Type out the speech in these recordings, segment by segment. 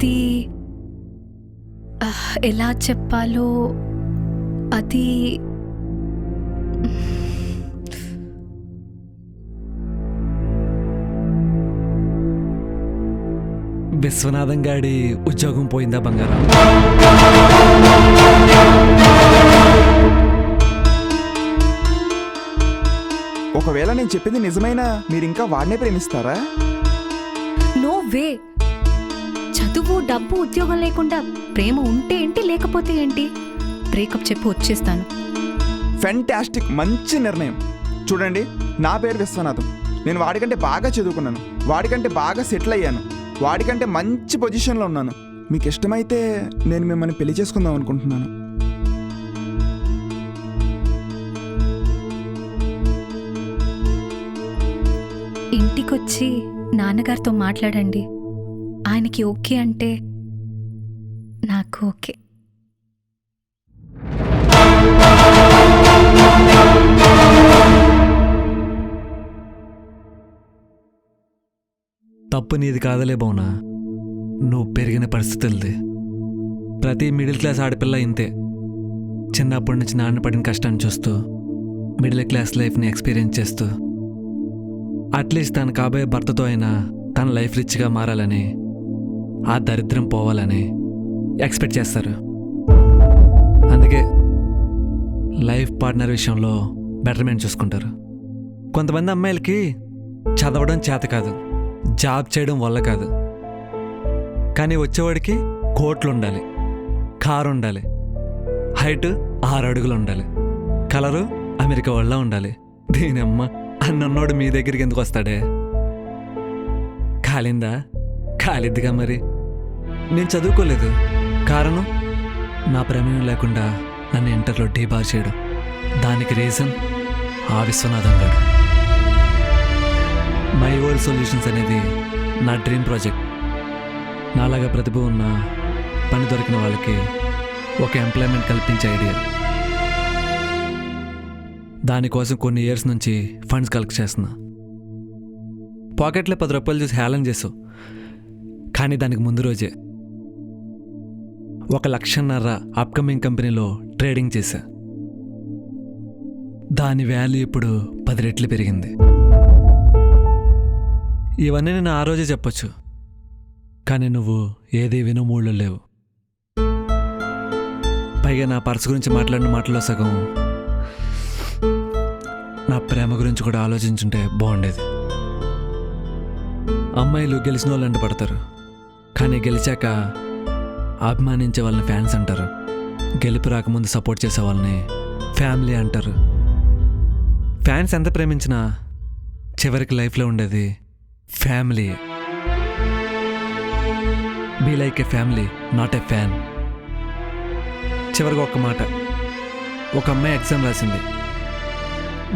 అది ఎలా చెప్పాలో అది విశ్వనాథం గాడి ఉద్యోగం పోయిందా బంగారం? ఒకవేళ నేను చెప్పింది నిజమైనా మీరు ఇంకా వాడినే ప్రేమిస్తారా? నో వే చదువు డబ్బు ఉద్యోగం లేకుండా ప్రేమ ఉంటే ఏంటి లేకపోతే ఏంటి? బ్రేకప్ చెప్పి వచ్చేస్తాను. ఫెంటాస్టిక్ మంచి నిర్ణయం. చూడండి నా పేరు విశ్వనాథం. నేను వాడికంటే బాగా చదువుకున్నాను. వాడికంటే బాగా సెటిల్ అయ్యాను. వాడికంటే మంచి పొజిషన్లో ఉన్నాను. మీకు ఇష్టమైతే నేను మిమ్మల్ని పెళ్ళి చేసుకుందాం అనుకుంటున్నాను. ఇంటికొచ్చి నాన్నగారితో మాట్లాడండి. ఆయనకి ఓకే అంటే నాకు ఓకే. తప్పు నీది కాదలే బౌనా. నువ్వు పెరిగిన పరిస్థితులది. ప్రతి మిడిల్ క్లాస్ ఆడపిల్ల ఇంతే. చిన్నప్పటి నుంచి నాన్న పడిన కష్టాన్ని చూస్తూ మిడిల్ క్లాస్ లైఫ్ని ఎక్స్పీరియన్స్ చేస్తూ అట్లీస్ట్ తన కాబోయే భర్తతో అయినా తన లైఫ్ రిచ్గా మారాలని ఆ దరిద్రం పోవాలని ఎక్స్పెక్ట్ చేస్తారు. అందుకే లైఫ్ పార్ట్నర్ విషయంలో బెటర్మెంట్ చూసుకుంటారు. కొంతమంది అమ్మాయిలకి చదవడం చేత కాదు జాబ్ చేయడం వల్ల కాదు. కానీ వచ్చేవాడికి కోట్లు ఉండాలి కారు ఉండాలి హైట్ ఆరు అడుగులు ఉండాలి కలరు అమెరికా వాళ్ళ ఉండాలి. దీని అమ్మ అన్నోడు మీ దగ్గరికి ఎందుకు వస్తాడే? కాలిందా? కాలిద్దిగా మరి. నేను చదువుకోలేదు. కారణం? నా ప్రమేయం లేకుండా నన్ను ఇంటర్లో డీబార్ చేయడం. దానికి రీజన్? ఆ విశ్వనాథం గారు. మై వరల్డ్ సొల్యూషన్స్ అనేది నా డ్రీమ్ ప్రాజెక్ట్. నాలాగా ప్రతిభ ఉన్న పని దొరికిన వాళ్ళకి ఒక ఎంప్లాయ్మెంట్ కల్పించే ఐడియా. దానికోసం కొన్ని ఇయర్స్ నుంచి ఫండ్స్ కలెక్ట్ చేస్తున్నా. పాకెట్లో పది రూపాయలు చూసి హేళన చేసావు. కానీ దానికి ముందు రోజే ఒక లక్షన్నర అప్కమింగ్ కంపెనీలో ట్రేడింగ్ చేశా. దాని వాల్యూ ఇప్పుడు పది రెట్లు పెరిగింది. ఇవన్నీ నేను ఆ రోజే చెప్పొచ్చు. కానీ నువ్వు ఏది వినమూళ్ళు లేవు. పైగా నా పర్స్ గురించి మాట్లాడిన మాటలో సగం నా ప్రేమ గురించి కూడా ఆలోచించుంటే బాగుండేది. అమ్మాయిలు గెలిచిన వాళ్ళు పడతారు. కానీ గెలిచాక అభిమానించే వాళ్ళని ఫ్యాన్స్ అంటారు. గెలుపు రాకముందు సపోర్ట్ చేసే వాళ్ళని ఫ్యామిలీ అంటారు. ఫ్యాన్స్ ఎంత ప్రేమించినా చివరికి లైఫ్లో ఉండేది family. Be like a family not a fan. చివరిగా ఒక్క మాట. ఒక అమ్మాయి ఎగ్జామ్ రాసింది.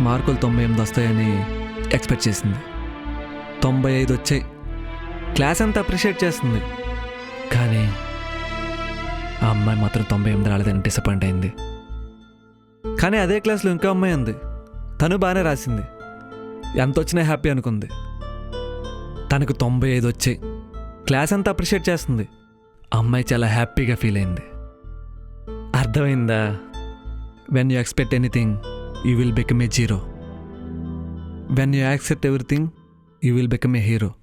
మార్కులు తొంభై ఎనిమిది వస్తాయని ఎక్స్పెక్ట్ చేసింది. తొంభై ఐదు వచ్చాయి. క్లాస్ అంతా అప్రిషియేట్ చేస్తుంది. కానీ ఆ అమ్మాయి మాత్రం తొంభై ఎనిమిది రాలేదని డిసప్పాయింట్ అయింది. కానీ అదే క్లాస్లో ఇంకో అమ్మాయి ఉంది. తను బాగానే రాసింది. ఎంత వచ్చినా హ్యాపీ అనుకుంది. తనకు తొంభై ఐదు వచ్చాయి క్లాస్ అంతా అప్రిషియేట్ చేస్తుంది. అమ్మాయి చాలా హ్యాపీగా ఫీల్ అయింది. అర్థమైందా? When you expect anything you will become a zero when you accept everything you will become a hero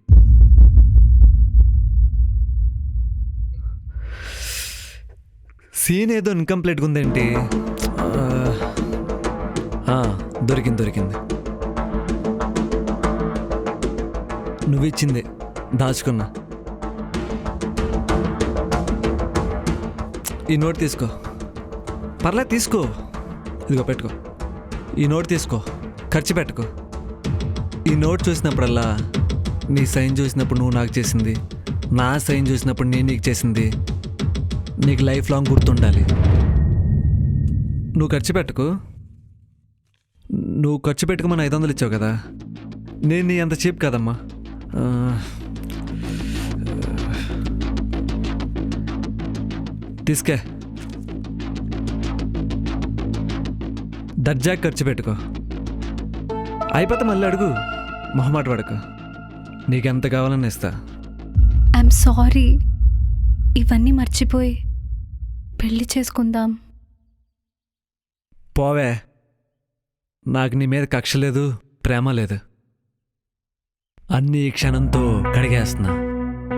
scene ఏదో ఇన్కంప్లీట్గా ఉందేంటి? దొరికింది దొరికింది. నువ్వు ఇచ్చిందే దాచుకున్నా. ఈ నోట్ తీసుకో. పర్లేదు తీసుకో. ఇదిగో పెట్టుకో. ఈ నోట్ తీసుకో. ఖర్చు పెట్టుకో. ఈ నోట్ చూసినప్పుడల్లా నీ సైన్ చూసినప్పుడు నువ్వు నాకు చేసింది నా సైన్ చూసినప్పుడు నేను నీకు చేసింది నీకు లైఫ్ లాంగ్ గుర్తుండాలి. నువ్వు ఖర్చు పెట్టుకో. నువ్వు ఖర్చు పెట్టుకోమని ఐదు వందలు ఇచ్చావు కదా. నేను నీ అంత చీప్ కదమ్మా. తీసుకే. దర్జా ఖర్చు పెట్టుకో. అయిపోతే మళ్ళీ అడుగు. మొహమాట పడకు. నీకెంత కావాలని ఇస్తా. ఐఎమ్ సారీ ఇవన్నీ మర్చిపోయి పెళ్ళి చేసుకుందాం. పోవే. నాకు నీ మీద కక్ష లేదు ప్రేమ లేదు. అన్ని ఈ క్షణంతో కడిగేస్తున్నా.